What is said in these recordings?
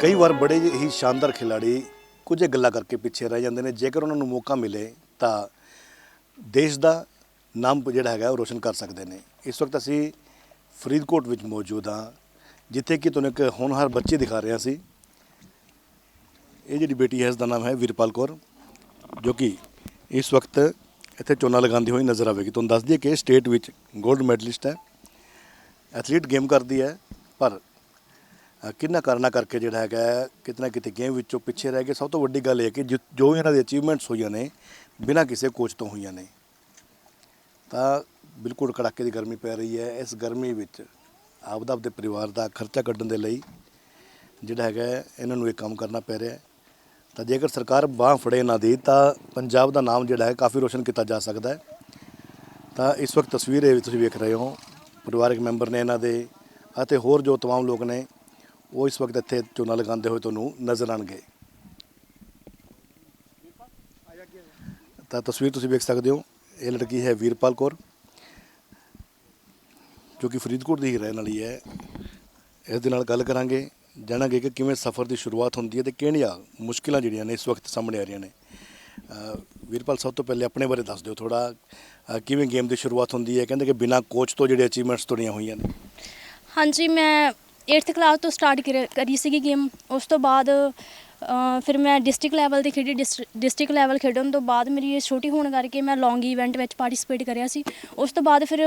ਕਈ ਵਾਰ ਬੜੇ ਹੀ ਸ਼ਾਨਦਾਰ ਖਿਡਾਰੀ ਕੁਝ ਗੱਲਾਂ ਕਰਕੇ ਪਿੱਛੇ ਰਹਿ ਜਾਂਦੇ ਨੇ। ਜੇਕਰ ਉਹਨਾਂ ਨੂੰ ਮੌਕਾ ਮਿਲੇ ਤਾਂ ਦੇਸ਼ ਦਾ ਨਾਮ ਜਿਹੜਾ ਹੈਗਾ ਉਹ ਰੋਸ਼ਨ ਕਰ ਸਕਦੇ ਨੇ। ਇਸ ਵਕਤ ਅਸੀਂ ਫਰੀਦਕੋਟ ਵਿੱਚ ਮੌਜੂਦ ਹਾਂ, ਜਿੱਥੇ ਕਿ ਤੁਹਾਨੂੰ ਇੱਕ ਹੋਣਹਾਰ ਬੱਚੇ ਦਿਖਾ ਰਿਹਾ ਸੀ। ਇਹ ਜਿਹੜੀ ਬੇਟੀ ਹੈ, ਇਸ ਦਾ ਨਾਮ ਹੈ ਵੀਰਪਾਲ ਕੌਰ, ਜੋ ਕਿ ਇਸ ਵਕਤ ਇੱਥੇ ਝੋਨਾ ਲਗਾਉਂਦੀ ਹੋਈ ਨਜ਼ਰ ਆਵੇਗੀ। ਤੁਹਾਨੂੰ ਦੱਸ ਦਈਏ ਕਿ ਸਟੇਟ ਵਿੱਚ 골ਡ ਮੈਡਲਿਸਟ ਹੈ, ਐਥਲੀਟ ਗੇਮ ਕਰਦੀ ਹੈ, ਪਰ ਕਿੰਨਾ ਕਰਨਾ ਕਰਕੇ ਜਿਹੜਾ ਹੈਗਾ ਕਿਤਨਾ ਕਿਤੇ ਗੇਮ ਵਿੱਚੋਂ ਪਿੱਛੇ ਰਹਿ ਗਏ। ਸਭ ਤੋਂ ਵੱਡੀ ਗੱਲ ਇਹ ਕਿ ਜਿ- ਜੋ ਇਹਨਾਂ ਦੇ ਅਚੀਵਮੈਂਟਸ ਹੋਈਆਂ ਨੇ, ਬਿਨਾਂ ਕਿਸੇ ਕੋਚ ਤੋਂ ਹੋਈਆਂ ਨੇ, ਤਾਂ ਬਿਲਕੁਲ ਕੜਾਕੇ ਦੀ ਗਰਮੀ ਪੈ ਰਹੀ ਹੈ। ਇਸ ਗਰਮੀ ਵਿੱਚ ਆਪਦਾ ਆਪਦੇ ਪਰਿਵਾਰ ਦਾ ਖਰਚਾ ਕੱਢਣ ਦੇ ਲਈ ਜਿਹੜਾ ਹੈਗਾ ਇਹਨਾਂ ਨੂੰ ਇਹ ਕੰਮ ਕਰਨਾ ਪੈ ਰਿਹਾ ਤਾਂ ਜੇਕਰ ਸਰਕਾਰ ਬਾਹ ਫੜੇ ਨਾ ਦੀ, ਤਾਂ ਪੰਜਾਬ ਦਾ ਨਾਮ ਜਿਹੜਾ ਹੈ ਕਾਫੀ ਰੋਸ਼ਨ ਕੀਤਾ ਜਾ ਸਕਦਾ ਹੈ। ਤਾਂ ਇਸ ਵਕਤ ਤਸਵੀਰ ਇਹ ਵੀ ਤੁਸੀਂ ਵੇਖ ਰਹੇ ਹੋ, ਪਰਿਵਾਰਕ ਮੈਂਬਰ ਨੇ ਇਹਨਾਂ ਦੇ ਅਤੇ ਹੋਰ ਜੋ ਤਮਾਮ ਲੋਕ ਨੇ ਉਹ ਇਸ ਵਕਤ ਇੱਥੇ ਝੋਨਾ ਲਗਾਉਂਦੇ ਹੋਏ ਤੁਹਾਨੂੰ ਨਜ਼ਰ ਆਣਗੇ ਤਾਂ ਤਸਵੀਰ ਤੁਸੀਂ ਵੇਖ ਸਕਦੇ ਹੋ। ਇਹ ਲੜਕੀ ਹੈ ਵੀਰਪਾਲ ਕੌਰ, ਜੋ ਕਿ ਫਰੀਦਕੋਟ ਦੀ ਹੀ ਰਹਿਣ ਵਾਲੀ ਹੈ। ਇਸ ਦੇ ਨਾਲ ਗੱਲ ਕਰਾਂਗੇ, ਜਾਣਾਂਗੇ ਕਿ ਕਿਵੇਂ ਸਫ਼ਰ ਦੀ ਸ਼ੁਰੂਆਤ ਹੁੰਦੀ ਹੈ ਤੇ ਕਿਹੜੀਆਂ ਮੁਸ਼ਕਿਲਾਂ ਜਿਹੜੀਆਂ ਨੇ ਇਸ ਵਕਤ ਸਾਹਮਣੇ ਆ ਰਹੀਆਂ ਨੇ। ਵੀਰਪਾਲ, ਸਭ ਤੋਂ ਪਹਿਲੇ ਆਪਣੇ ਬਾਰੇ ਦੱਸ ਦਿਓ ਥੋੜਾ ਕਿਵੇਂ ਗੇਮ ਦੀ ਸ਼ੁਰੂਆਤ ਹੁੰਦੀ ਹੈ? ਕਹਿੰਦੇ ਕਿ ਬਿਨਾਂ ਕੋਚ ਤੋਂ ਜਿਹੜੇ ਅਚੀਵਮੈਂਟਸ ਤੁਹਾਡੀਆਂ ਹੋਈਆਂ ਨੇ। ਹਾਂਜੀ, ਮੈਂ 8th ਕਲਾਸ ਤੋਂ ਸਟਾਰਟ ਕਰੀ ਸੀਗੀ ਗੇਮ ਉਸ ਤੋਂ ਬਾਅਦ ਫਿਰ ਮੈਂ ਡਿਸਟ੍ਰਿਕਟ ਲੈਵਲ ਤੇ ਖੇਡੀ। ਡਿਸਟ੍ਰਿਕਟ ਲੈਵਲ ਖੇਡਣ ਤੋਂ ਬਾਅਦ ਮੇਰੀ ਛੋਟੀ ਹੋਣ ਕਰਕੇ ਮੈਂ ਲੌਂਗ ਇਵੈਂਟ ਵਿੱਚ ਪਾਰਟਿਸਿਪੇਟ ਕਰਿਆ ਸੀ। ਉਸ ਤੋਂ ਬਾਅਦ ਫਿਰ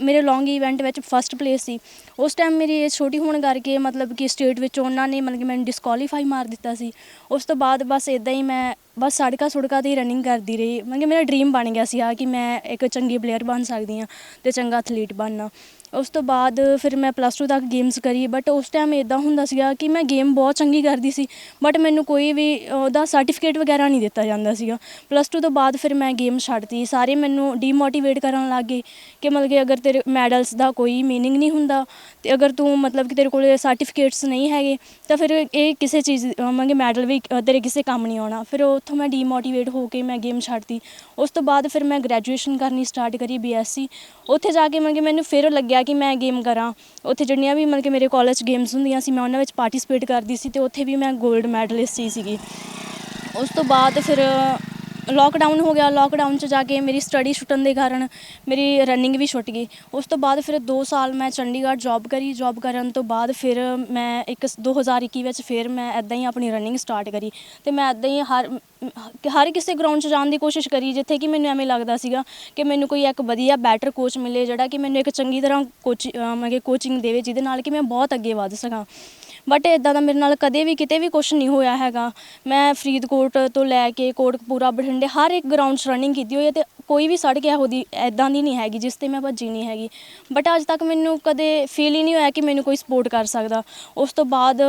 ਮੇਰੇ ਲੌਂਗ ਇਵੈਂਟ ਵਿੱਚ ਫਸਟ ਪਲੇਸ ਸੀ। ਉਸ ਟਾਈਮ ਮੇਰੀ ਏਜ ਛੋਟੀ ਹੋਣ ਕਰਕੇ ਮਤਲਬ ਕਿ ਸਟੇਟ ਵਿੱਚ ਉਹਨਾਂ ਨੇ ਮਤਲਬ ਕਿ ਮੈਨੂੰ ਡਿਸਕੁਆਲੀਫਾਈ ਮਾਰ ਦਿੱਤਾ ਸੀ। ਉਸ ਤੋਂ ਬਾਅਦ ਬਸ ਇਦਾਂ ਹੀ ਮੈਂ ਬਸ ਸੜਕਾਂ ਸੁੜਕਾਂ ਤੇ ਹੀ ਰਨਿੰਗ ਕਰਦੀ ਰਹੀ। ਮਤਲਬ ਕਿ ਮੇਰਾ ਡ੍ਰੀਮ ਬਣ ਗਿਆ ਸੀ ਆ ਕਿ ਮੈਂ ਇੱਕ ਚੰਗੀ ਪਲੇਅਰ ਬਣ ਸਕਦੀ ਹਾਂ ਤੇ ਚੰਗਾ ਐਥਲੀਟ ਬਣਨਾ। ਉਸ ਤੋਂ ਬਾਅਦ ਫਿਰ ਮੈਂ ਪਲੱਸ 2 ਤੱਕ ਗੇਮਸ ਕਰੀ ਬਟ ਉਸ ਟਾਈਮ ਇਦਾਂ ਹੁੰਦਾ ਸੀਗਾ ਕਿ ਮੈਂ ਗੇਮ ਬਹੁਤ ਚੰਗੀ ਕਰਦੀ ਸੀ ਬਟ ਮੈਨੂੰ ਕੋਈ ਵੀ ਉਹਦਾ ਸਰਟੀਫਿਕੇਟ ਵਗੈਰਾ ਨਹੀਂ ਦਿੱਤਾ ਜਾਂਦਾ ਸੀਗਾ। ਪਲੱਸ 2 ਤੋਂ ਬਾਅਦ ਫਿਰ ਮੈਂ ਗੇਮ ਛੱਡਤੀ। ਸਾਰੇ ਮੈਨੂੰ ਡੀਮੋਟੀਵੇਟ ਕਰਨ ਲੱਗ ਗਏ ਕਿ ਮਤਲਬ ਕਿ ਅਗਰ ਤੇਰੇ ਮੈਡਲਸ ਦਾ ਕੋਈ ਮੀਨਿੰਗ ਨਹੀਂ ਹੁੰਦਾ ਤੇ ਅਗਰ ਤੂੰ ਮਤਲਬ ਕਿ ਤੇਰੇ ਕੋਲ ਸਰਟੀਫਿਕੇਟਸ ਨਹੀਂ ਹੈਗੇ, ਤਾਂ ਫਿਰ ਇਹ ਕਿਸੇ ਚੀਜ਼, ਮੰਗੇ ਮੈਡਲ ਵੀ ਤੇਰੇ ਕਿਸੇ ਕੰਮ ਨਹੀਂ ਆਉਣਾ। ਫਿਰ ਉੱਥੋਂ ਮੈਂ ਡੀਮੋਟੀਵੇਟ ਹੋ ਕੇ ਮੈਂ ਗੇਮ ਛੱਡਤੀ। ਉਸ ਤੋਂ ਬਾਅਦ ਫਿਰ ਮੈਂ ਗ੍ਰੈਜੂਏਸ਼ਨ ਕਰਨੀ ਸਟਾਰਟ ਕਰੀ ਬੀਐਸਸੀ ਉੱਥੇ ਜਾ ਕੇ ਮੰਗੇ ਮੈਨੂੰ ਫਿਰ ਲੱਗਿਆ ਕਿ ਮੈਂ ਗੇਮ ਕਰਾਂ। ਉੱਥੇ ਜਿੰਨੀਆਂ ਵੀ ਮਤਲਬ ਕਿ ਮੇਰੇ ਕਾਲਜ ਗੇਮਸ ਹੁੰਦੀਆਂ ਸੀ, ਮੈਂ ਉਹਨਾਂ ਵਿੱਚ ਪਾਰਟਿਸਿਪੇਟ ਕਰਦੀ ਸੀ ਤੇ ਉੱਥੇ ਵੀ ਮੈਂ 골ਡ ਮੈਡਲਿਸਟ ਸੀ ਸੀਗੀ। ਉਸ ਤੋਂ ਬਾਅਦ ਫਿਰ ਲੋਕਡਾਊਨ ਹੋ ਗਿਆ ਲੋਕਡਾਊਨ 'ਚ ਜਾ ਕੇ ਮੇਰੀ ਸਟੱਡੀ ਛੁੱਟਣ ਦੇ ਕਾਰਨ ਮੇਰੀ ਰਨਿੰਗ ਵੀ ਛੁੱਟ ਗਈ। ਉਸ ਤੋਂ ਬਾਅਦ ਫਿਰ 2 ਸਾਲ ਮੈਂ ਚੰਡੀਗੜ੍ਹ ਜੌਬ ਕਰੀ। ਜੌਬ ਕਰਨ ਤੋਂ ਬਾਅਦ ਫਿਰ ਮੈਂ ਇੱਕ 2021 ਵਿੱਚ ਫਿਰ ਮੈਂ ਐਦਾਂ ਹੀ ਆਪਣੀ ਰਨਿੰਗ ਸਟਾਰਟ ਕਰੀ ਤੇ ਮੈਂ ਐਦਾਂ ਹੀ ਹਰ ਹਰ ਕਿਸੇ ਗਰਾਊਂਡ 'ਚ ਜਾਣ ਦੀ ਕੋਸ਼ਿਸ਼ ਕਰੀ, ਜਿੱਥੇ ਕਿ ਮੈਨੂੰ ਐਵੇਂ ਲੱਗਦਾ ਸੀਗਾ ਕਿ ਮੈਨੂੰ ਕੋਈ ਇੱਕ ਵਧੀਆ ਬੈਟਰ ਕੋਚ ਮਿਲੇ, ਜਿਹੜਾ ਕਿ ਮੈਨੂੰ ਇੱਕ ਚੰਗੀ ਤਰ੍ਹਾਂ ਕੋਚ ਮੈਂ ਕਿ ਕੋਚਿੰਗ ਦੇਵੇ, ਜਿਹਦੇ ਨਾਲ ਕਿ ਮੈਂ ਬਹੁਤ ਅੱਗੇ ਵਧ ਸਕਾਂ। ਬਟ ਇਦਾਂ ਦਾ ਮੇਰੇ ਨਾਲ ਕਦੇ ਵੀ ਕਿਤੇ ਵੀ ਕੁਝ ਨਹੀਂ ਹੋਇਆ ਹੈਗਾ। ਮੈਂ ਫਰੀਦਕੋਟ ਤੋਂ ਲੈ ਕੇ ਕੋਟਕਪੂਰਾ, ਬਠਿੰਡੇ ਹਰ ਇੱਕ ਗਰਾਊਂਡ 'ਚ ਰਨਿੰਗ ਕੀਤੀ ਹੋਈ ਹੈ ਤੇ ਕੋਈ ਵੀ ਸੜਕ ਇਹੋ ਦੀ ਇਦਾਂ ਦੀ ਨਹੀਂ ਹੈਗੀ ਜਿਸ ਤੇ ਮੈਂ ਭੱਜੀ ਨਹੀਂ ਹੈਗੀ। ਬਟ ਅੱਜ ਤੱਕ ਮੈਨੂੰ ਕਦੇ ਫੀਲ ਹੀ ਨਹੀਂ ਹੋਇਆ ਕਿ ਮੈਨੂੰ ਕੋਈ ਸਪੋਰਟ ਕਰ ਸਕਦਾ। ਉਸ ਤੋਂ ਬਾਅਦ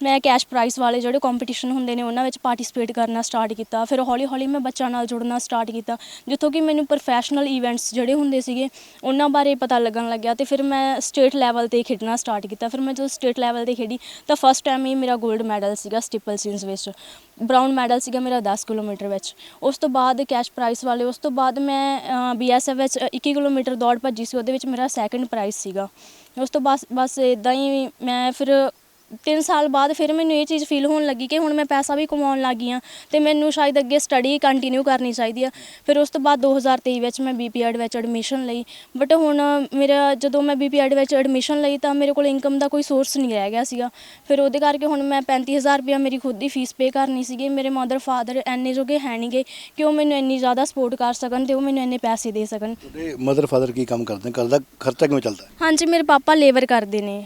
ਮੈਂ ਕੈਸ਼ ਪ੍ਰਾਈਜ਼ ਵਾਲੇ ਜਿਹੜੇ ਕੰਪੀਟੀਸ਼ਨ ਹੁੰਦੇ ਨੇ, ਉਹਨਾਂ ਵਿੱਚ ਪਾਰਟਿਸਿਪੇਟ ਕਰਨਾ ਸਟਾਰਟ ਕੀਤਾ। ਫਿਰ ਹੌਲੀ ਹੌਲੀ ਮੈਂ ਬੱਚਿਆਂ ਨਾਲ ਜੁੜਨਾ ਸਟਾਰਟ ਕੀਤਾ। ਜਿੱਥੋਂ ਕਿ ਮੈਨੂੰ ਪ੍ਰੋਫੈਸ਼ਨਲ ਇਵੈਂਟਸ ਜਿਹੜੇ ਹੁੰਦੇ ਸੀਗੇ, ਉਹਨਾਂ ਬਾਰੇ ਪਤਾ ਲੱਗਣ ਲੱਗਿਆ ਤੇ ਫਿਰ ਮੈਂ ਸਟੇਟ ਲੈਵਲ ਤੇ ਖੇਡਣਾ ਸਟਾਰਟ ਕੀਤਾ। ਫਿਰ ਮੈਂ ਜਦੋਂ ਸਟੇਟ ਲੈਵਲ ਤੇ ਖੇਡੀ, ਤਾਂ ਫਸਟ ਟਾਈਮ ਹੀ ਮੇਰਾ 골ਡ ਮੈਡਲ ਸੀਗਾ ਸਟੀਪਲ ਸੀਨਸ ਵਿੱਚ। ਬ੍ਰਾਊਨ ਮੈਡਲ ਸੀਗਾ ਮੇਰਾ 10 ਕਿਲੋਮੀਟਰ ਵਿੱਚ। ਉਸ ਤੋਂ ਬਾਅਦ ਕੈਸ਼ ਪ੍ਰਾਈਜ਼ ਵਾਲੇ, ਉਸ ਤੋਂ ਬਾਅਦ ਮੈਂ ਬੀਐਸਐਫ ਵਿੱਚ 21 ਕਿਲੋਮੀਟਰ ਦੌੜ ਭੱਜੀ ਸੀ, ਉਹਦੇ ਵਿੱਚ ਮੇਰਾ ਸੈਕੰਡ ਪ੍ਰਾਈਜ਼ ਸੀਗਾ। ਉਸ ਤੋਂ ਬਸ ਬਸ ਇਦਾਂ ਹੀ ਮੈਂ ਫਿਰ 3 ਸਾਲ ਬਾਅਦ ਫਿਰ ਮੈਨੂੰ ਇਹ ਚੀਜ਼ ਫੀਲ ਹੋਣ ਲੱਗੀ ਕਿ ਹੁਣ ਮੈਂ ਪੈਸਾ ਵੀ ਕਮਾਉਣ ਲੱਗੀ ਆ ਤੇ ਮੈਨੂੰ ਸ਼ਾਇਦ ਅੱਗੇ ਸਟੱਡੀ ਕੰਟੀਨਿਊ ਕਰਨੀ ਚਾਹੀਦੀ ਆ। ਫਿਰ ਉਸ ਤੋਂ ਬਾਅਦ 2023 ਵਿੱਚ ਮੈਂ ਬੀਪੀਐਡ ਵਿੱਚ ਐਡਮਿਸ਼ਨ ਲਈ। ਬਟ ਹੁਣ ਮੇਰਾ ਜਦੋਂ ਮੈਂ ਬੀਪੀਐਡ ਵਿੱਚ ਐਡਮਿਸ਼ਨ ਲਈ ਤਾਂ ਮੇਰੇ ਕੋਲ ਇਨਕਮ ਦਾ ਕੋਈ ਸੋਰਸ ਨਹੀਂ ਰਹਿ ਗਿਆ ਸੀਗਾ। ਫਿਰ ਉਹਦੇ ਕਰਕੇ ਹੁਣ ਮੈਂ 35000 ਰੁਪਇਆ ਮੇਰੀ ਖੁਦ ਦੀ ਫੀਸ ਪੇ ਕਰਨੀ ਸੀਗੀ। ਮੇਰੇ ਮਦਰ ਫਾਦਰ ਐਨੇ ਜੋਗੇ ਹੈ ਨਹੀਂਗੇ ਕਿ ਉਹ ਮੈਨੂੰ ਇੰਨੀ ਜ਼ਿਆਦਾ ਸਪੋਰਟ ਕਰ ਸਕਣ ਤੇ ਉਹ ਮੈਨੂੰ ਇੰਨੇ ਪੈਸੇ ਦੇ ਸਕਣ। ਤੁਹਾਡੇ ਮਦਰ ਫਾਦਰ ਕੀ ਕੰਮ ਕਰਦੇ ਨੇ? ਘਰ ਦਾ ਖਰਚਾ ਕਿਵੇਂ ਚੱਲਦਾ? ਹੈ ਹਾਂਜੀ ਮੇਰੇ ਪਾਪਾ ਲੇਬਰ ਕਰਦੇ ਨੇ।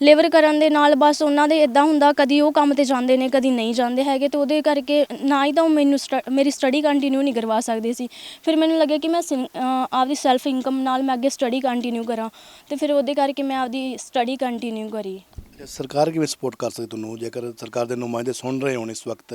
ਲੇਬਰ ਕਰਨ ਦੇ ਨਾਲ ਬਸ ਉਹਨਾਂ ਦੇ ਇਦਾਂ ਹੁੰਦਾ ਕਦੀ ਉਹ ਕੰਮ ਤੇ ਜਾਂਦੇ ਨੇ ਕਦੀ ਨਹੀਂ ਜਾਂਦੇ ਹੈਗੇ ਤੇ ਉਹਦੇ ਕਰਕੇ ਨਾ ਹੀ ਤਾਂ ਉਹ ਮੈਨੂੰ ਸਟ- ਮੇਰੀ ਸਟੱਡੀ ਕੰਟੀਨਿਊ ਨਹੀਂ ਕਰਵਾ ਸਕਦੇ ਸੀ। ਫਿਰ ਮੈਨੂੰ ਲੱਗਿਆ ਕਿ ਮੈਂ ਸਿੰ- ਅਹ ਆਪਦੀ ਸੈਲਫ ਇਨਕਮ ਨਾਲ ਮੈਂ ਅੱਗੇ ਸਟੱਡੀ ਕੰਟੀਨਿਊ ਕਰਾਂ ਤੇ ਫਿਰ ਉਹਦੇ ਕਰਕੇ ਮੈਂ ਆਪਦੀ ਸਟੱਡੀ ਕੰਟੀਨਿਊ ਕਰੀ। ਸਰਕਾਰ ਕਿਵੇਂ ਸਪੋਰਟ ਕਰ ਸਕਦੀ ਤੁਹਾਨੂੰ? ਜੇਕਰ ਸਰਕਾਰ ਦੇ ਨੁਮਾਇੰਦੇ ਸੁਣ ਰਹੇ ਹੋਣ ਇਸ ਵਕਤ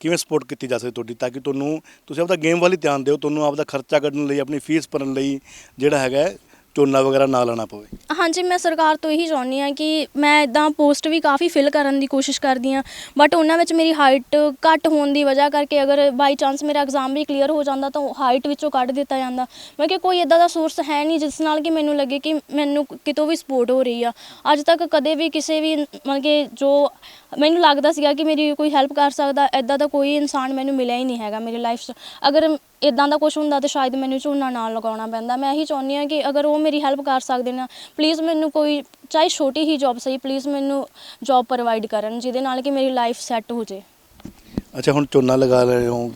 ਕਿਵੇਂ ਸਪੋਰਟ ਕੀਤੀ ਜਾ ਸਕਦੀ ਤੁਹਾਡੀ ਤਾਂ ਕਿ ਤੁਹਾਨੂੰ ਤੁਸੀਂ ਆਪਦਾ ਗੇਮ ਵੱਲ ਹੀ ਧਿਆਨ ਦਿਓ ਤੁਹਾਨੂੰ ਆਪਦਾ ਖਰਚਾ ਕੱਢਣ ਲਈ ਆਪਣੀ ਫੀਸ ਭਰਨ ਲਈ ਜਿਹੜਾ ਹੈਗਾ ਹੈ, ਝੋਨਾ ਵਗੈਰਾ ਨਾ ਲਾਣਾ ਪਵੇ? ਹਾਂਜੀ, ਮੈਂ ਸਰਕਾਰ ਤੋਂ ਇਹੀ ਚਾਹੁੰਦੀ ਹਾਂ ਕਿ ਮੈਂ ਇਦਾਂ ਪੋਸਟ ਵੀ ਕਾਫੀ ਫਿਲ ਕਰਨ ਦੀ ਕੋਸ਼ਿਸ਼ ਕਰਦੀ ਹਾਂ ਬਟ ਉਹਨਾਂ ਵਿੱਚ ਮੇਰੀ ਹਾਈਟ ਘੱਟ ਹੋਣ ਦੀ ਵਜ੍ਹਾ ਕਰਕੇ ਅਗਰ ਬਾਈ ਚਾਂਸ ਮੇਰਾ ਐਗਜ਼ਾਮ ਵੀ ਕਲੀਅਰ ਹੋ ਜਾਂਦਾ ਤਾਂ ਹਾਈਟ ਵਿੱਚੋਂ ਕੱਢ ਦਿੱਤਾ ਜਾਂਦਾ। ਮੈਂ ਕਿ ਕੋਈ ਇਦਾਂ ਦਾ ਸੋਰਸ ਹੈ ਨਹੀਂ ਜਿਸ ਨਾਲ ਕਿ ਮੈਨੂੰ ਲੱਗੇ ਕਿ ਮੈਨੂੰ ਕਿਤੋਂ ਵੀ ਸਪੋਰਟ ਹੋ ਰਹੀ ਆ। ਅੱਜ ਤੱਕ ਕਦੇ ਵੀ ਕਿਸੇ ਵੀ ਮਤਲਬ ਕਿ ਜੋ ਮੈਨੂੰ ਲੱਗਦਾ ਸੀਗਾ ਕਿ ਮੇਰੀ ਕੋਈ ਹੈਲਪ ਕਰ ਸਕਦਾ, ਇਦਾਂ ਦਾ ਕੋਈ ਇਨਸਾਨ ਮੈਨੂੰ ਮਿਲਿਆ ਹੀ ਨਹੀਂ ਹੈਗਾ ਮੇਰੀ ਲਾਈਫ 'ਚ। ਅਗਰ ਇਦਾਂ ਦਾ ਕੁਝ ਹੁੰਦਾ ਤਾਂ ਸ਼ਾਇਦ ਮੈਨੂੰ ਝੋਨਾ ਨਾ ਲਗਾਉਣਾ ਪੈਂਦਾ। ਮੈਂ ਇਹੀ ਚਾਹੁੰਦੀ ਹਾਂ ਕਿ ਅਗਰ ਉਹ ਮੇਰੀ ਹੈਲਪ ਕਰ ਸਕਦੇ ਨੇ ਪਲੀਜ਼ ਮੈਨੂੰ ਕੋਈ ਚਾਹੇ ਛੋਟੀ ਹੀ ਜੌਬ ਸਹੀ ਪਲੀਜ਼ ਮੈਨੂੰ ਜੌਬ ਪ੍ਰੋਵਾਈਡ ਕਰਨ ਜਿਹਦੇ ਨਾਲ ਕਿ ਮੇਰੀ ਲਾਈਫ ਸੈੱਟ ਹੋ ਜੇ। ਅੱਛਾ ਹੁਣ ਝੋਨਾ ਲਗਾ ਰਹੇ ਹੋ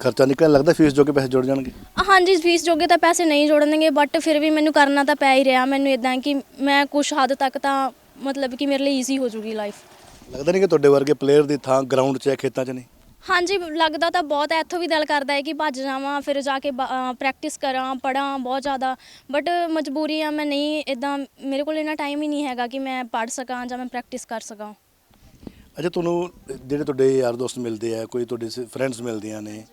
ਖਰਚਾ ਨਿਕਲਣ ਲੱਗਦਾ ਫੀਸ ਜੋ ਕੇ ਪੈਸੇ ਜੁੜ ਜਾਣਗੇ? ਹਾਂਜੀ ਫੀਸ ਜੋਗੇ ਤਾਂ ਪੈਸੇ ਨਹੀਂ ਜੋੜਨਗੇ ਬਟ ਫਿਰ ਵੀ ਮੈਨੂੰ ਕਰਨਾ ਤਾਂ ਪੈ ਹੀ ਰਿਹਾ। ਮੈਨੂੰ ਇਦਾਂ ਕਿ ਮੈਂ ਕੁਝ ਹੱਦ ਤੱਕ ਤਾਂ ਮਤਲਬ ਕਿ ਮੇਰੇ ਲਈ ਈਜ਼ੀ ਹੋ ਜੂਗੀ ਲਾਈਫ ਲੱਗਦਾ ਨਹੀਂ ਕਿ ਤੁਹਾਡੇ ਵਰਗੇ ਪਲੇਅਰ ਦੀ ਥਾਂ ਗਰਾਊਂਡ 'ਚ ਹੈ ਖੇਤਾਂ 'ਚ ਨਹੀਂ? ਹਾਂਜੀ, ਲੱਗਦਾ ਤਾਂ ਬਹੁਤ ਹੈ, ਇੱਥੋਂ ਵੀ ਦਿਲ ਕਰਦਾ ਹੈ ਕਿ ਭੱਜ ਜਾਵਾਂ, ਫਿਰ ਜਾ ਕੇ ਪ੍ਰੈਕਟਿਸ ਕਰਾਂ ਪੜਾਂ ਬਹੁਤ ਜ਼ਿਆਦਾ। ਬਟ ਮਜਬੂਰੀ ਆ ਮੈਂ ਨਹੀਂ ਇਦਾਂ ਮੇਰੇ ਕੋਲ ਇੰਨਾ ਟਾਈਮ ਹੀ ਨਹੀਂ ਹੈਗਾ ਕਿ ਮੈਂ ਪੜ ਸਕਾਂ ਜਾਂ ਮੈਂ ਪ੍ਰੈਕਟਿਸ ਕਰ ਸਕਾਂ। ਅੱਛਾ, ਤੁਹਾਨੂੰ ਜਿਹੜੇ ਤੁਹਾਡੇ ਯਾਰ ਦੋਸਤ ਮਿਲਦੇ ਆ, ਕੋਈ ਤੁਹਾਡੇ ਫਰੈਂਡਸ ਮਿਲਦੀਆਂ ਨੇ,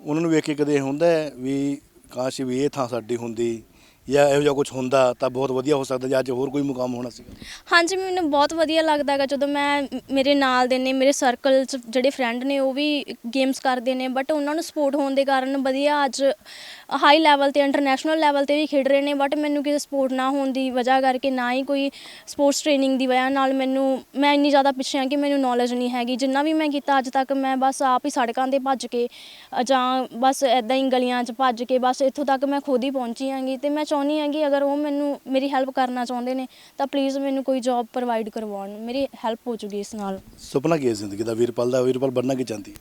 ਉਹਨਾਂ ਨੂੰ ਵੇਖ ਕੇ ਕਦੇ ਹੁੰਦਾ ਵੀ, ਕਾਸ਼ ਵੀ ਇਹ ਥਾਂ ਸਾਡੀ ਹੁੰਦੀ ਜਾਂ ਇਹੋ ਜਿਹਾ ਕੁਝ ਹੁੰਦਾ ਤਾਂ ਬਹੁਤ ਵਧੀਆ ਹੋ ਸਕਦਾ ਜਾਂ ਅੱਜ ਹੋਰ ਕੋਈ ਮੁਕਾਮ ਹੋਣਾ ਸੀਗਾ? ਹਾਂਜੀ, ਮੈਨੂੰ ਬਹੁਤ ਵਧੀਆ ਲੱਗਦਾ ਹੈਗਾ ਜਦੋਂ ਮੈਂ ਮੇਰੇ ਨਾਲ ਦੇ ਨੇ, ਮੇਰੇ ਸਰਕਲ 'ਚ ਜਿਹੜੇ ਫਰੈਂਡ ਨੇ ਉਹ ਵੀ ਗੇਮਸ ਕਰਦੇ ਨੇ ਬਟ ਉਹਨਾਂ ਨੂੰ ਸਪੋਰਟ ਹੋਣ ਦੇ ਕਾਰਨ ਵਧੀਆ ਅੱਜ ਹਾਈ ਲੈਵਲ ਤੇ ਇੰਟਰਨੈਸ਼ਨਲ ਲੈਵਲ ਤੇ ਵੀ ਖੇਡ ਰਹੇ ਨੇ ਬਟ ਮੈਨੂੰ ਕਿਸੇ ਸਪੋਰਟ ਨਾ ਹੋਣ ਦੀ ਵਜ੍ਹਾ ਕਰਕੇ, ਨਾ ਹੀ ਕੋਈ ਸਪੋਰਟਸ ਟ੍ਰੇਨਿੰਗ ਦੀ ਵਜ੍ਹਾ ਨਾਲ ਮੈਨੂੰ, ਮੈਂ ਇੰਨੀ ਜ਼ਿਆਦਾ ਪਿੱਛੇ ਹਾਂ ਕਿ ਮੈਨੂੰ ਨੌਲੇਜ ਨਹੀਂ ਹੈਗੀ। ਜਿੰਨਾ ਵੀ ਮੈਂ ਕੀਤਾ ਅੱਜ ਤੱਕ, ਮੈਂ ਬਸ ਆਪ ਹੀ ਸੜਕਾਂ ਤੇ ਭੱਜ ਕੇ ਜਾਂ ਬਸ ਐਦਾਂ ਹੀ ਗਲੀਆਂ 'ਚ ਭੱਜ ਕੇ, ਬਸ ਇੱਥੋਂ ਤੱਕ ਮੈਂ ਖੁਦ ਹੀ ਪਹੁੰਚੀ ਹਾਂਗੀ ਤੇ ਮੈਂ ਚਾਹੁੰਦੀ ਹਾਂ ਕਿ ਅਗਰ ਉਹ ਮੈਨੂੰ ਮੇਰੀ ਹੈਲਪ ਕਰਨਾ ਚਾਹੁੰਦੇ ਨੇ ਤਾਂ ਪਲੀਜ਼ ਮੈਨੂੰ ਕੋਈ ਜੌਬ ਪ੍ਰੋਵਾਈਡ ਕਰਵਾਉਣ। ਮੇਰੀ ਹੈਲਪ ਹੋ ਜੂਗੀ ਇਸ ਨਾਲ। ਸੁਪਨਾ ਕੀ ਹੈ ਜ਼ਿੰਦਗੀ ਦਾ? ਵੀਰਪਾਲ ਦਾ ਵੀਰਪਾਲ ਬਣਨਾ ਕੀ ਚਾਹੁੰਦੀ? ਹੈ?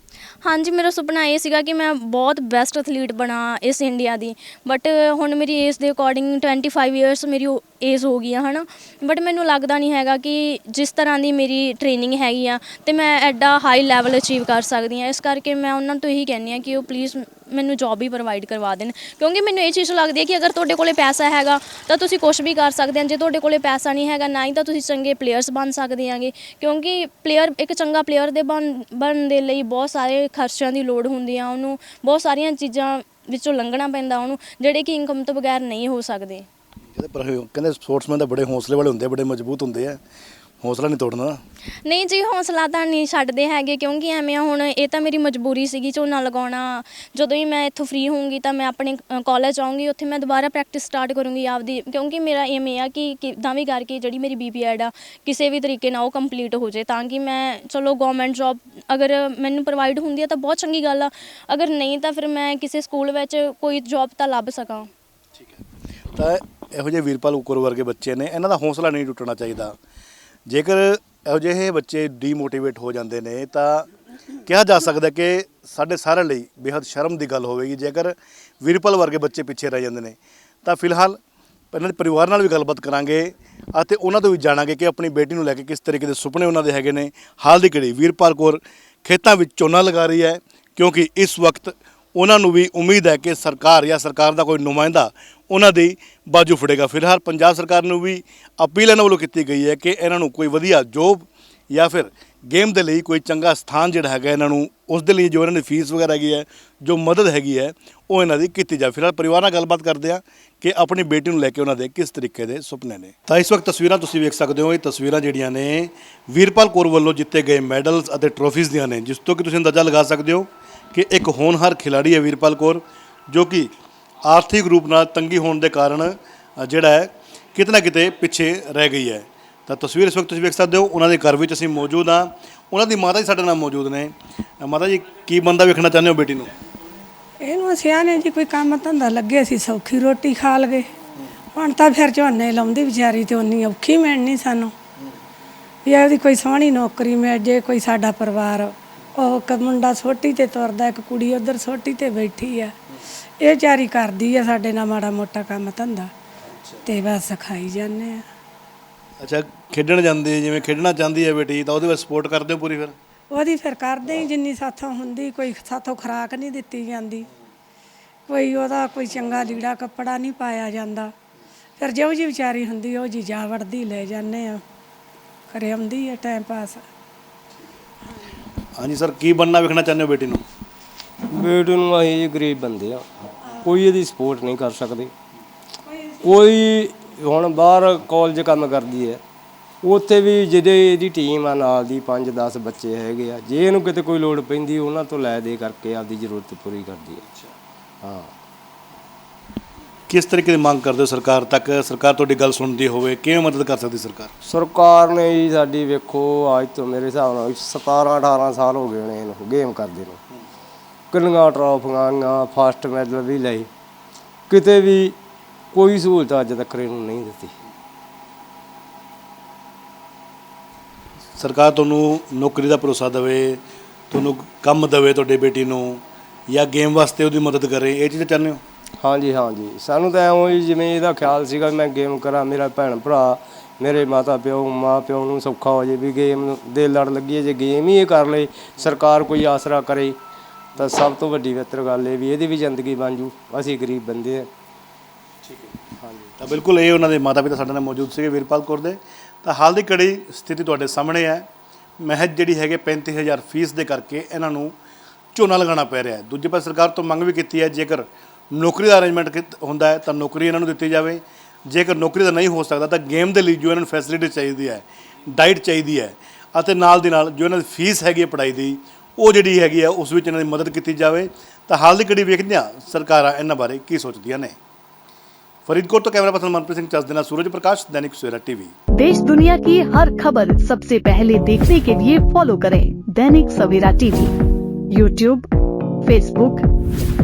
ਹਾਂਜੀ ਮੇਰਾ ਸੁਪਨਾ ਇਹ ਸੀਗਾ ਕਿ ਮੈਂ ਬਹੁਤ ਬੈਸਟ ਐਥਲੀਟ ਬਣਾ ਇਸ ਇੰਡੀਆ ਦੀ। ਬਟ ਹੁਣ ਮੇਰੀ ਏਜ ਦੇ ਅਕੋਰਡਿੰਗ 25 ਇਅਰਸ ਮੇਰੀ ਏਜ ਹੋ ਗਈ ਆ ਹਨਾ? ਬਟ ਮੈਨੂੰ ਲੱਗਦਾ ਨਹੀਂ ਹੈਗਾ ਕਿ ਜਿਸ ਤਰ੍ਹਾਂ ਦੀ ਮੇਰੀ ਟ੍ਰੇਨਿੰਗ ਹੈਗੀ ਆ ਤੇ ਮੈਂ ਐਡਾ ਹਾਈ ਲੈਵਲ ਅਚੀਵ ਕਰ ਸਕਦੀ ਆ। ਇਸ ਕਰਕੇ ਮੈਂ ਉਹਨਾਂ ਤੋਂ ਇਹੀ ਕਹਿੰਦੀ ਆ ਕਿ ਉਹ ਪਲੀਜ਼ ਮੈਨੂੰ ਜੌਬ ਹੀ ਪ੍ਰੋਵਾਈਡ ਕਰਵਾ ਦੇਣ। ਕਿਉਂਕਿ ਮੈਨੂੰ ਇਹ ਚੀਜ਼ ਲੱਗਦੀ ਹੈ ਕਿ ਅਗਰ ਤੁਹਾਡੇ ਕੋਲੇ ਪੈਸਾ ਹੈਗਾ, ਤਾਂ ਤੁਸੀਂ ਕੁਝ ਵੀ ਕਰ ਸਕਦੇ ਹੋ ਜੇ ਤੁਹਾਡੇ ਕੋਲੇ ਪੈਸਾ ਨਹੀਂ ਹੈਗਾ, ਨਾ ਹੀ ਤਾਂ ਤੁਸੀਂ ਚੰਗੇ ਪਲੇਅਰਸ ਬਣ ਸਕਦੇ ਆਂਗੇ ਕਿਉਂਕਿ ਪਲੇਅਰ ਇੱਕ ਚੰਗਾ ਪਲੇਅਰ ਦੇ ਬਣ, ਬਣਨ ਦੇ ਲਈ ਬਹੁਤ ਸਾਰੇ ਖਰਚਿਆਂ ਦੀ ਲੋੜ ਹੁੰਦੀ ਆ। ਉਹਨੂੰ ਬਹੁਤ ਸਾਰੀਆਂ ਚੀਜ਼ਾਂ ਵਿੱਚੋਂ ਲੰਘਣਾ ਪੈਂਦਾ ਉਹਨੂੰ, ਜਿਹੜੇ ਕਿ ਇਨਕਮ ਤੋਂ ਬਗੈਰ ਨਹੀਂ ਹੋ ਸਕਦੇ। ਕਹਿੰਦੇ ਪਰ ਕਹਿੰਦੇ ਸਪੋਰਟਸਮੈਨ ਤਾਂ ਬੜੇ ਹੌਸਲੇ ਵਾਲੇ ਹੁੰਦੇ ਆ, ਬੜੇ ਮਜ਼ਬੂਤ ਹੁੰਦੇ ਆ। ਹੌਸਲਾ ਨਹੀਂ ਤੋੜਨਾ? ਨਹੀਂ ਜੀ ਹੌਸਲਾ ਤਾਂ ਨਹੀਂ ਛੱਡਦੇ ਹੈਗੇ ਕਿਉਂਕਿ ਐਵੇਂ ਆ ਹੁਣ ਇਹ ਤਾਂ ਮੇਰੀ ਮਜਬੂਰੀ ਸੀਗੀ ਝੋਨਾ ਲਗਾਉਣਾ। ਜਦੋਂ ਹੀ ਮੈਂ ਇੱਥੋਂ ਫ੍ਰੀ ਹੋਊਂਗੀ ਤਾਂ ਮੈਂ ਆਪਣੇ ਕਾਲਜ ਆਉਂਗੀ ਉੱਥੇ ਮੈਂ ਦੁਬਾਰਾ ਪ੍ਰੈਕਟਿਸ ਸਟਾਰਟ ਕਰੂੰਗੀ ਆਪਦੀ। ਕਿਉਂਕਿ ਮੇਰਾ ਏਮ ਇਹ ਆ ਕਿ ਕਿੱਦਾਂ ਵੀ ਕਰਕੇ ਜਿਹੜੀ ਮੇਰੀ ਬੀਪੀਐਡ ਆ ਕਿਸੇ ਵੀ ਤਰੀਕੇ ਨਾਲ ਉਹ ਕੰਪਲੀਟ ਹੋ ਜੇ ਤਾਂ ਕਿ ਮੈਂ ਚਲੋ ਗਵਰਨਮੈਂਟ ਜੌਬ ਅਗਰ ਮੈਨੂੰ ਪ੍ਰੋਵਾਈਡ ਹੁੰਦੀ ਹੈ ਤਾਂ ਬਹੁਤ ਚੰਗੀ ਗੱਲ ਆ। ਅਗਰ ਨਹੀਂ ਤਾਂ ਫਿਰ ਮੈਂ ਕਿਸੇ ਸਕੂਲ ਵਿੱਚ ਕੋਈ ਜੌਬ ਤਾਂ ਲੱਭ ਸਕਾਂ। ਠੀਕ ਹੈ। ਤਾਂ ਇਹੋ ਜਿਹੇ ਵੀਰਪਾਲ ਉਕਰ ਵਰਗੇ ਬੱਚੇ ਨੇ ਇਹਨਾਂ ਦਾ ਹੌਸਲਾ ਨਹੀਂ ਟੁੱਟਣਾ ਚਾਹੀਦਾ। ਜੇਕਰ ਇਹੋ ਜਿਹੇ ਬੱਚੇ ਡੀਮੋਟੀਵੇਟ ਹੋ ਜਾਂਦੇ ਨੇ, ਤਾਂ ਕਿਹਾ ਜਾ ਸਕਦਾ ਕਿ ਸਾਡੇ ਸਾਰਿਆਂ ਲਈ ਬੇहद ਸ਼ਰਮ ਦੀ ਗੱਲ ਹੋਵੇਗੀ। ਜੇਕਰ ਵੀਰਪਾਲ ਵਰਗੇ ਬੱਚੇ ਪਿੱਛੇ ਰਹਿ ਜਾਂਦੇ ਨੇ, ਤਾਂ ਫਿਲਹਾਲ ਇਹਨਾਂ ਦੇ ਪਰਿਵਾਰ ਨਾਲ ਵੀ ਗੱਲਬਾਤ ਕਰਾਂਗੇ ਅਤੇ ਉਹਨਾਂ ਤੋਂ ਵੀ ਜਾਣਾਂਗੇ ਕਿ ਆਪਣੀ ਬੇਟੀ ਨੂੰ ਲੈ ਕੇ ਕਿਸ ਤਰੀਕੇ ਦੇ ਸੁਪਨੇ ਉਹਨਾਂ ਦੇ ਹੈਗੇ ਨੇ। ਹਾਲ ਦੀ ਘੜੀ ਵੀਰਪਾਲ ਕੌਰ ਖੇਤਾਂ ਵਿੱਚ ਝੋਨਾ ਲਗਾ ਰਹੀ ਹੈ, ਕਿਉਂਕਿ ਇਸ ਵਕਤ ਉਹਨਾਂ ਨੂੰ ਵੀ ਉਮੀਦ ਹੈ ਕਿ ਸਰਕਾਰ ਜਾਂ ਸਰਕਾਰ ਦਾ ਕੋਈ ਨੁਮਾਇੰਦਾ ਉਹਨਾਂ ਦੀ ਬਾਜੂ ਫੜੇਗਾ। ਫਿਲਹਾਲ ਪੰਜਾਬ ਸਰਕਾਰ ਨੂੰ ਵੀ ਅਪੀਲ ਇਹਨਾਂ ਵੱਲੋਂ ਕੀਤੀ ਗਈ ਹੈ ਕਿ ਇਹਨਾਂ ਨੂੰ ਕੋਈ ਵਧੀਆ ਜੋਬ ਜਾਂ ਫਿਰ ਗੇਮ ਦੇ ਲਈ ਕੋਈ ਚੰਗਾ ਸਥਾਨ ਜਿਹੜਾ ਹੈਗਾ ਇਹਨਾਂ ਨੂੰ, ਉਸ ਦੇ ਲਈ ਜੋ ਇਹਨਾਂ ਦੀ ਫੀਸ ਵਗੈਰਾ ਹੈਗੀ ਹੈ, ਜੋ ਮਦਦ ਹੈਗੀ ਹੈ, ਉਹ ਇਹਨਾਂ ਦੀ ਕੀਤੀ ਜਾਵੇ। ਫਿਲਹਾਲ ਪਰਿਵਾਰ ਨਾਲ ਗੱਲਬਾਤ ਕਰਦੇ ਆ ਕਿ ਆਪਣੀ ਬੇਟੀ ਨੂੰ ਲੈ ਕੇ ਉਹਨਾਂ ਦੇ ਕਿਸ ਤਰੀਕੇ ਦੇ ਸੁਪਨੇ ਨੇ। ਤਾਂ ਇਸ ਵਕਤ ਤਸਵੀਰਾਂ ਤੁਸੀਂ ਵੇਖ ਸਕਦੇ ਹੋ, ਇਹ ਤਸਵੀਰਾਂ ਜਿਹੜੀਆਂ ਨੇ ਵੀਰਪਾਲ ਕੌਰ ਵੱਲੋਂ ਜਿੱਤੇ ਗਏ ਮੈਡਲਸ ਅਤੇ ਟਰੋਫੀਜ਼ ਦੀਆਂ ਨੇ, ਜਿਸ ਤੋਂ ਕਿ ਤੁਸੀਂ ਅੰਦਾਜ਼ਾ ਲਗਾ ਸਕਦੇ ਹੋ ਕਿ ਇੱਕ ਹੋਣਹਾਰ ਖਿਡਾਰੀ ਹੈ ਵੀਰਪਾਲ ਕੌਰ, ਜੋ ਕਿ ਆਰਥਿਕ ਰੂਪ ਨਾਲ ਤੰਗੀ ਹੋਣ ਦੇ ਕਾਰਨ ਜਿਹੜਾ ਹੈ, ਕਿਤੇ ਨਾ ਕਿਤੇ ਪਿੱਛੇ ਰਹਿ ਗਈ ਹੈ। ਤਾਂ ਤਸਵੀਰ ਇਸ ਵਕਤ ਤੁਸੀਂ ਵੇਖ ਸਕਦੇ ਹੋ, ਉਹਨਾਂ ਦੇ ਘਰ ਵਿੱਚ ਅਸੀਂ ਮੌਜੂਦ ਹਾਂ। ਉਹਨਾਂ ਦੀ ਮਾਤਾ ਜੀ ਸਾਡੇ ਨਾਲ ਮੌਜੂਦ ਨੇ। ਮਾਤਾ ਜੀ, ਕੀ ਬੰਦਾ ਵੇਖਣਾ ਚਾਹੁੰਦੇ ਹੋ ਬੇਟੀ ਨੂੰ? ਇਹਨੂੰ ਅਸੀਂ ਆਨੇ ਜੀ, ਕੋਈ ਕੰਮ ਧੰਦਾ ਲੱਗੇ, ਅਸੀਂ ਸੌਖੀ ਰੋਟੀ ਖਾ ਲਗੇ ਹੁਣ ਤਾਂ ਫਿਰ ਝੋਨੇ ਲਾਉਂਦੀ, ਵਿਚਾਰੀ ਤੇ ਉਨੀ ਔਖੀ ਮਿਲਣੀ ਸਾਨੂੰ। ਵੀ ਇਹਦੀ ਕੋਈ ਸੋਹਣੀ ਨੌਕਰੀ ਮਿਲ ਜੇ, ਕੋਈ ਸਾਡਾ ਪਰਿਵਾਰ ਉਹ ਇੱਕ ਮੁੰਡਾ ਸੋਟੀ ਤੇ ਤੁਰਦਾ ਇੱਕ ਕੁੜੀ ਉਧਰ ਸੋਟੀ ਤੇ ਬੈਠੀ ਆ। ਇਹ ਵਿਚਾਰੀ ਕਰਦੀ ਆ ਸਾਡੇ ਨਾਲ ਮਾੜਾ ਮੋਟਾ ਕੰਮ ਧੰਦਾ ਤੇ ਬਸ ਸਿਖਾਈ ਜਾਂਦੇ ਆ। ਅੱਛਾ ਖੇਡਣ ਜਾਂਦੀ ਜਿਵੇਂ ਖੇਡਣਾ ਚਾਹੁੰਦੀ ਹੈ ਬੇਟੀ ਤਾਂ ਉਹਦੇ ਵਿੱਚ ਸਪੋਰਟ ਕਰਦੇ ਹੋ ਪੂਰੀ ਫਿਰ? ਉਹਦੀ ਫਿਰ ਕਰਦੇ ਹੀ ਜਿੰਨੀ ਸਾਥੋਂ ਹੁੰਦੀ ਕੋਈ ਸਾਥੋਂ ਖੁਰਾਕ ਨਹੀਂ ਦਿੱਤੀ ਜਾਂਦੀ। ਕੋਈ ਉਹਦਾ ਕੋਈ ਚੰਗਾ ਲੀੜਾ ਕੱਪੜਾ ਨਹੀਂ ਪਾਇਆ ਜਾਂਦਾ। ਫਿਰ ਜਿਹੋ ਜੀ ਵਿਚਾਰੀ ਹੁੰਦੀ ਉਹ ਜੀ ਜਾ ਵੜਦੀ ਲੈ ਜਾਂਦੇ ਆ। ਕਰੇ ਆਉਂਦੀ ਹੈ ਟਾਈਮ ਪਾਸ ਹਾਂਜੀ ਸਰ ਕੀ ਬੰਨਾ ਵੇਖਣਾ ਚਾਹੁੰਦੇ ਹੋ ਬੇਟੀ ਨੂੰ? ਬੇਟੇ ਨੂੰ ਅਸੀਂ ਜੀ ਗਰੀਬ ਬੰਦੇ ਆ। ਕੋਈ ਇਹਦੀ ਸਪੋਰਟ ਨਹੀਂ ਕਰ ਸਕਦੇ। ਕੋਈ ਹੁਣ ਬਾਹਰ ਕਾਲਜ ਕੰਮ ਕਰਦੀ ਹੈ। ਉੱਥੇ ਵੀ ਜਿਹਦੇ ਇਹਦੀ ਟੀਮ ਆ ਨਾਲ ਦੀ 5-10 ਬੱਚੇ ਹੈਗੇ ਆ। ਜੇ ਇਹਨੂੰ ਕਿਤੇ ਕੋਈ ਲੋੜ ਪੈਂਦੀ ਉਹਨਾਂ ਤੋਂ ਲੈ ਦੇ ਕਰਕੇ ਆਪਦੀ ਜ਼ਰੂਰਤ ਪੂਰੀ ਕਰਦੀ ਹੈ। ਹਾਂ। ਕਿਸ ਤਰੀਕੇ ਦੀ ਮੰਗ ਕਰਦੇ ਹੋ ਸਰਕਾਰ ਤੱਕ? ਸਰਕਾਰ ਤੁਹਾਡੀ ਗੱਲ ਸੁਣਦੀ ਹੋਵੇ ਕਿਵੇਂ ਮਦਦ ਕਰ ਸਕਦੀ ਸਰਕਾਰ? ਸਰਕਾਰ ਨੇ ਜੀ ਸਾਡੀ ਵੇਖੋ ਅੱਜ ਤੋਂ ਮੇਰੇ ਹਿਸਾਬ ਨਾਲ 17 18 ਸਾਲ ਹੋ ਗਏ ਨੇ ਇਹਨੂੰ ਗੇਮ ਕਰਦੇ ਨੂੰ। ਕਿੰਨੀਆਂ ਟਰਾਫੀਆਂ ਫਸਟ ਮੈਡਲ ਵੀ ਲਏ ਕਿਤੇ ਵੀ ਕੋਈ ਸਹੂਲਤ ਅੱਜ ਤੱਕ ਇਹਨੂੰ ਨਹੀਂ ਦਿੱਤੀ। ਸਰਕਾਰ ਤੁਹਾਨੂੰ ਨੌਕਰੀ ਦਾ ਭਰੋਸਾ ਦੇਵੇ ਤੁਹਾਨੂੰ ਕੰਮ ਦੇਵੇ ਤੁਹਾਡੀ ਬੇਟੀ ਨੂੰ ਜਾਂ ਗੇਮ ਵਾਸਤੇ ਉਹਦੀ ਮਦਦ ਕਰੇ ਇਹ ਚੀਜ਼ਾਂ ਚਾਹੁੰਦੇ ਹੋ? ਹਾਂਜੀ ਹਾਂਜੀ। ਸਾਨੂੰ ਤਾਂ ਐਵੇਂ ਹੀ ਜਿਵੇਂ ਇਹਦਾ ਖਿਆਲ ਸੀਗਾ ਵੀ ਮੈਂ ਗੇਮ ਕਰਾਂ ਮੇਰਾ ਭੈਣ ਭਰਾ ਮੇਰੇ ਮਾਤਾ ਪਿਓ ਮਾਂ ਪਿਓ ਨੂੰ ਸੌਖਾ ਹੋ ਜੇ ਵੀ ਗੇਮ ਦੇ ਲੜ ਲੱਗੀ ਜੇ ਗੇਮ ਹੀ ਇਹ ਕਰ ਲਈ ਸਰਕਾਰ ਕੋਈ ਆਸਰਾ ਕਰੇ ਤਾਂ ਸਭ ਤੋਂ ਵੱਡੀ ਬਿਹਤਰ ਗੱਲ ਇਹ ਵੀ ਇਹਦੀ ਵੀ ਜ਼ਿੰਦਗੀ ਬਣ ਜੂ। ਅਸੀਂ ਗਰੀਬ ਬੰਦੇ ਆ ਤਾਂ ਬਿਲਕੁਲ ਇਹ ਉਹਨਾਂ ਦੇ ਮਾਤਾ ਪਿਤਾ ਸਾਡੇ ਨਾਲ ਮੌਜੂਦ ਸੀਗੇ ਵੀਰਪਾਲ ਕੌਰ ਦੇ। ਤਾਂ ਹਾਲ ਦੀ ਕੜੀ ਸਥਿਤੀ ਤੁਹਾਡੇ ਸਾਹਮਣੇ ਹੈ। ਮਹਿਜ ਜਿਹੜੀ ਹੈਗੇ 35000 ਫੀਸ ਦੇ ਕਰਕੇ ਇਹਨਾਂ ਨੂੰ ਝੋਨਾ ਲਗਾਉਣਾ ਪੈ ਰਿਹਾ ਹੈ। ਦੂਜੇ ਪਾਸੇ ਸਰਕਾਰ ਤੋਂ ਮੰਗ ਵੀ ਕੀਤੀ ਹੈ ਜੇਕਰ ਨੌਕਰੀ ਦਾ ਅਰੇਂਜਮੈਂਟ ਹੁੰਦਾ ਹੈ ਤਾਂ ਨੌਕਰੀ ਇਹਨਾਂ ਨੂੰ ਦਿੱਤੀ ਜਾਵੇ ਜੇਕਰ ਨੌਕਰੀ ਦਾ ਨਹੀਂ ਹੋ ਸਕਦਾ ਤਾਂ ਗੇਮ ਦੇ ਲਈ ਜੋ ਇਹਨਾਂ ਨੂੰ ਫੈਸਿਲਿਟੀ ਚਾਹੀਦੀ ਹੈ ਡਾਈਟ ਚਾਹੀਦੀ ਹੈ ਅਤੇ ਨਾਲ ਦੀ ਨਾਲ ਜੋ ਇਹਨਾਂ ਦੀ ਫੀਸ ਹੈਗੀ ਹੈ ਪੜ੍ਹਾਈ ਦੀ ਉਹ ਜਿਹੜੀ ਹੈਗੀ ਹੈ ਉਸ ਵਿੱਚ ਇਹਨਾਂ ਦੀ ਮਦਦ ਕੀਤੀ ਜਾਵੇ ਤਾਂ ਹਾਲ ਦੀ ਕੜੀ ਵੇਖਦੇ ਹਾਂ ਸਰਕਾਰਾਂ ਇਹਨਾਂ ਬਾਰੇ ਕੀ ਸੋਚਦੀਆਂ ਨੇ फरीदकोट तो कैमरा पर्सन मनप्रीत सिंह चस देना सूरज प्रकाश दैनिक सवेरा टीवी देश दुनिया की हर खबर सबसे पहले देखने के लिए फॉलो करें Dainik Savera TV YouTube Facebook